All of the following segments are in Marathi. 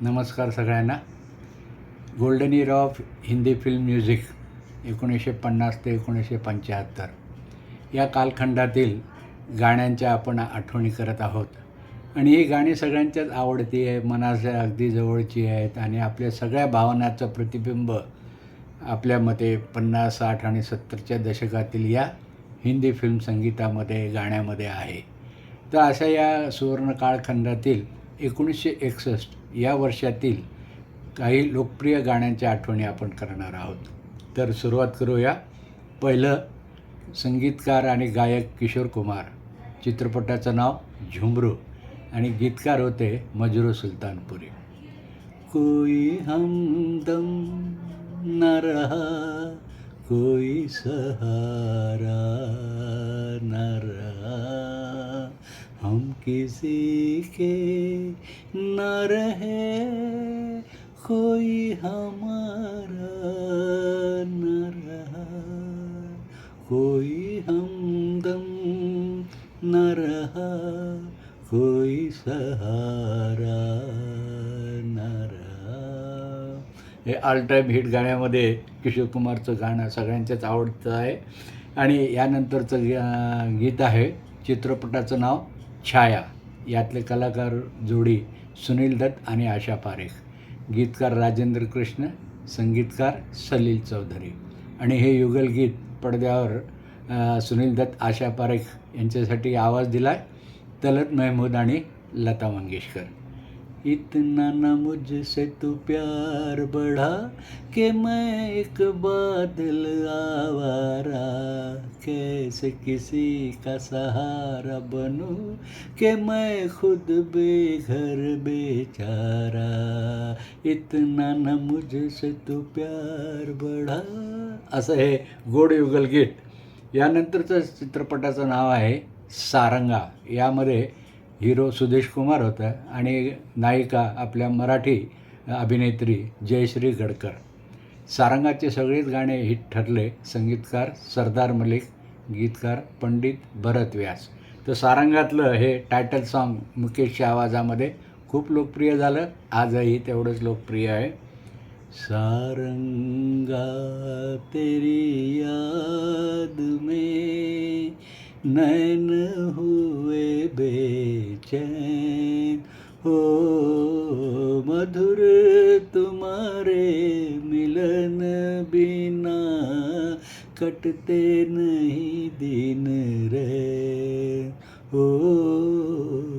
नमस्कार सगळ्यांना. Golden year of Hindi film music एकोणीसशे पन्नास ते एकोणीसशे पंच्याहत्तर. या कालखंडातील गाण्यांच्या आपण आठवणी करत आहोत. आणि ही गाणी सगळ्यांच्याच आवडती आहे मनाच्या अगदी जवळची आहेत आणि आपल्या सगळ्या भावनाचं प्रतिबिंब आपल्या मते पन्नास साठ आणि सत्तरच्या दशकातील या हिंदी फिल्म संगीतामध्ये गाण्यामध्ये आहे. तर अशा या सुवर्ण काळखंडातील एकोणीसशे एकसष्ट या वर्षातील काही लोकप्रिय गाण्यांच्या आठवणी आपण करणार आहोत. तर सुरुवात करूया. पहिलं संगीतकार आणि गायक किशोर कुमार. चित्रपटाचं नाव झुमरू आणि गीतकार होते मजरू सुलतानपुरी. कोई हमदम न रहा कोई सहारा न रहा। हम किसी के न रहे कोई हमारा न रहा। कोई हमदम न रहा कोई सहारा न रहा। हे ऑल टाईम हिट गाण्यामध्ये किशोर कुमारचं गाणं सगळ्यांच्याच आवडतं आहे. आणि यानंतरचं गीत आहे चित्रपटाचं नाव छाया. यातले कलाकार जोडी सुनील दत्त आणि आशा पारेख. गीतकार राजेंद्र कृष्ण संगीतकार सलील चौधरी. आणि हे युगलगीत पडद्यावर सुनील दत्त आशा पारेख यांच्यासाठी आवाज दिला आहे तलत महमूद आणि लता मंगेशकर. इतना न मुझसे तू प्यार बढ़ा कि मैं एक बादल आवारा। कैसे किसी का सहारा बनूं कि मैं खुद बेघर बेचारा। इतना न मुझसे तू प्यार बढ़ा। असं हे गोड युगल गीत. यानंतरचं चित्रपटाचं नाव आहे सारंगा. यामध्ये हिरो सुदेश कुमार होता आणि नायिका आपल्या मराठी अभिनेत्री जयश्री गडकर. सारंगाचे सगळेच गाणे हिट ठरले. संगीतकार सरदार मलिक गीतकार पंडित भरत व्यास. तर सारंगातलं हे टायटल सॉन्ग मुकेशच्या आवाजामध्ये खूप लोकप्रिय झालं. आजही तेवढंच लोकप्रिय आहे. सारंगा तेरी याद में नैन हुए चैन। हो मधुर तुम्हारे मिलन बिना कटते नहीं दिन रे। हो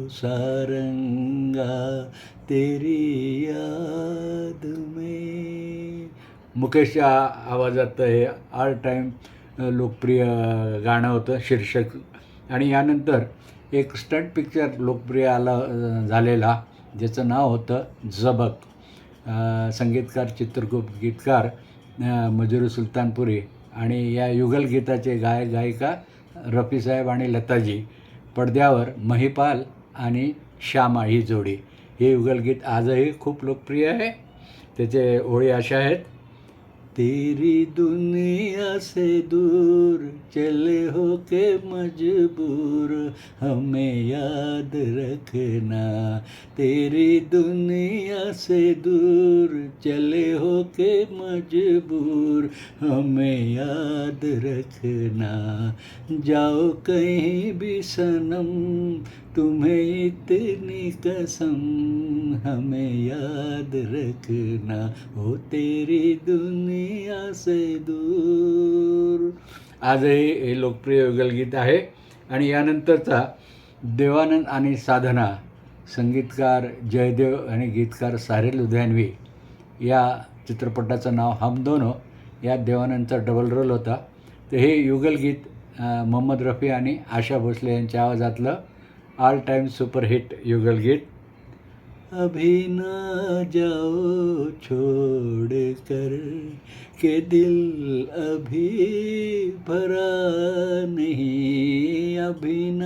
सारंगा तेरी याद में। मुकेशच्या आवाजात हे ऑल टाईम लोकप्रिय गाणं होतं शीर्षक. आणि यानंतर एक स्टंट पिक्चर लोकप्रिय आला झालेला ज्याचं नाव होतं जबक संगीतकार चित्रगुप्त गीतकार मजुरी मजुरू सुलतानपुरी आणि या युगल गीताचे गायक गायिका रफीसाहेब आणि लताजी. पडद्यावर महिपाल आणि श्यामा ही जोडी. हे युगलगीत आजही खूप लोकप्रिय आहे. त्याचे ओळी अशा आहेत. तेरी दुनिया से दूर चले हो के मजबूर हमें याद रखना। तेरी दुनिया से दूर चले हो के मजबूर हमें याद रखना। जाओ कहीं भी सनम तुम्हें इतनी कसम हमें याद रखना हो तेरी दुनिया से दूर। आजही हे लोकप्रिय युगलगीत आहे आणि यानंतरचा देवानंद आणि साधना संगीतकार जयदेव आणि गीतकार सारेल लुधियानवी या चित्रपटाचं नाव हम दोनो या देवानंदचा डबल रोल होता. तर हे युगलगीत मोहम्मद रफी आणि आशा भोसले यांच्या आवाजातलं ऑल टाइम सुपरहिट युगलगीत अभी न जाओ छोड़ कर के दिल अभी भरा नहीं। अभी न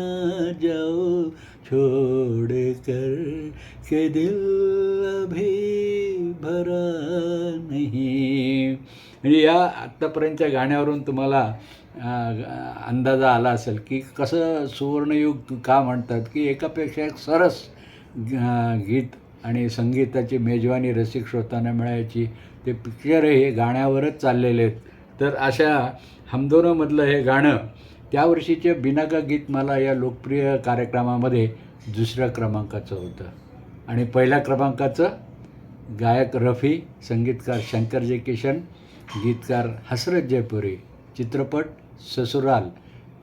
जाओ छोड़ कर के दिल अभी भरा नहीं। म्हणजे या आत्तापर्यंतच्या गाण्यावरून तुम्हाला अंदाजा आला असेल की कसं सुवर्णयुग का म्हणतात की एकापेक्षा एक सरस गीत आणि संगीताची मेजवानी रसिक श्रोतांना मिळायची ते पिक्चर हे गाण्यावरच चाललेले आहेत. तर अशा हमदोनमधलं हे गाणं त्या वर्षीचे बिनाका गीत मला या लोकप्रिय कार्यक्रमामध्ये दुसऱ्या क्रमांकाचं होतं. आणि पहिल्या क्रमांकाचं गायक रफी संगीतकार शंकरजी किशन गीतकार हसरत जयपुरी चित्रपट ससुराल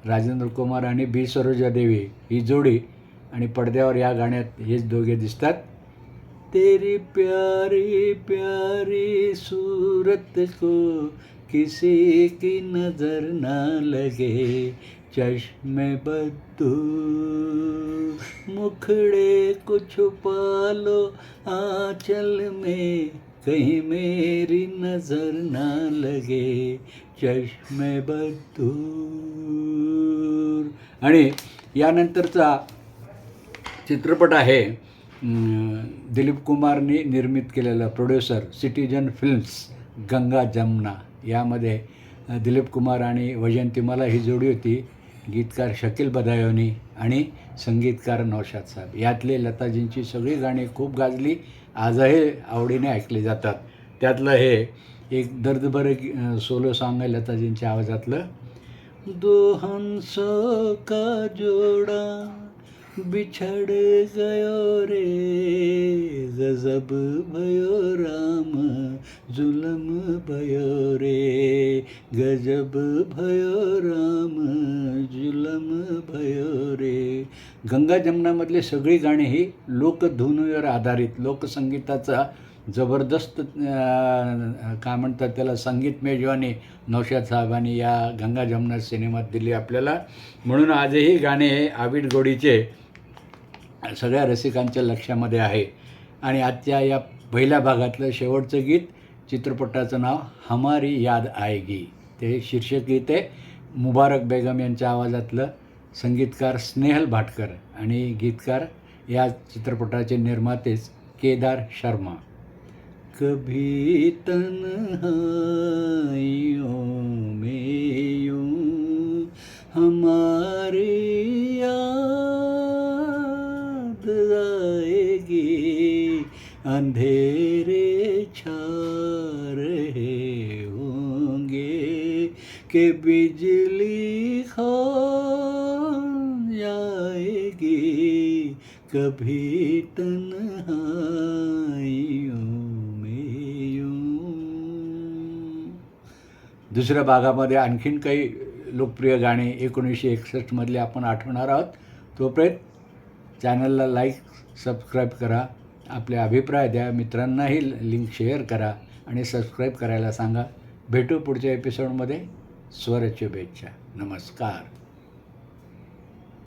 राजेंद्र कुमार आणि बी. सरोजा देवी ही जोडी आणि पडद्यावर या गाण्यात हेच दोघे दिसतात. तेरी प्यारी प्यारी सूरत को किसी की नजर ना लगे चश्मे बद्दू मुखड़े को छुपा लो आंचल में कहीं मेरी नजर ना लगे चष्मे बदूर. आणि यानंतरचा चित्रपट आहे दिलीप कुमारनी निर्मित केलेला producer citizen films Ganga Jamna. यामध्ये दिलीप कुमार आणि वैजंतीमाला ही जोडी होती गीतकार शकील बदायोनी आणि संगीतकार नौशाद साहेब. यातले लताजींची सगळी गाणी खूप गाजली. आजही आवडीने ऐकले जातात. त्यातलं हे एक दर्दभर सोलो सॉंग आहे लताजींच्या आवाजातलं. दोहंस का जोड़ा बिछड़ गयो रे गजब भयो राम जुलम भयो रे गजब भयो राम जुलम गंगा जमुनामधली सगळी गाणी ही लोकधुनीवर आधारित लोकसंगीताचा जबरदस्त काय म्हणतात त्याला संगीत मेजवानी नौशाद साहेबांनी या गंगा जमुना सिनेमात दिली आपल्याला. म्हणून आजही गाणे हे आविड गोडीचे सगळ्या रसिकांच्या लक्षामध्ये आहे. आणि आजच्या या पहिल्या भागातलं शेवटचं गीत चित्रपटाचं नाव हमारी याद आएगी. ते शीर्षक गीत आहे. मुबारक बेगम यांच्या आवाजातलं संगीतकार स्नेहल भाटकर आणि गीतकार या चित्रपटाचे निर्मातेच केदार शर्मा. कभी तन्हाइयों में यूं हमारे याद आएगी अंधेरे छा रहे होंगे के बिजली कभी तन्हाइयों में दुसऱ्या भागामध्ये आणखीन काही लोकप्रिय गाणे एकोणीसशे एकसष्टमधले आपण आठवणार आहोत. तोपर्यंत चॅनलला लाईक सबस्क्राईब करा आपले अभिप्राय द्या मित्रांनाही लिंक शेअर करा आणि सबस्क्राईब करायला सांगा. भेटू पुढच्या एपिसोडमध्ये. स्वरशुभेच्छा नमस्कार.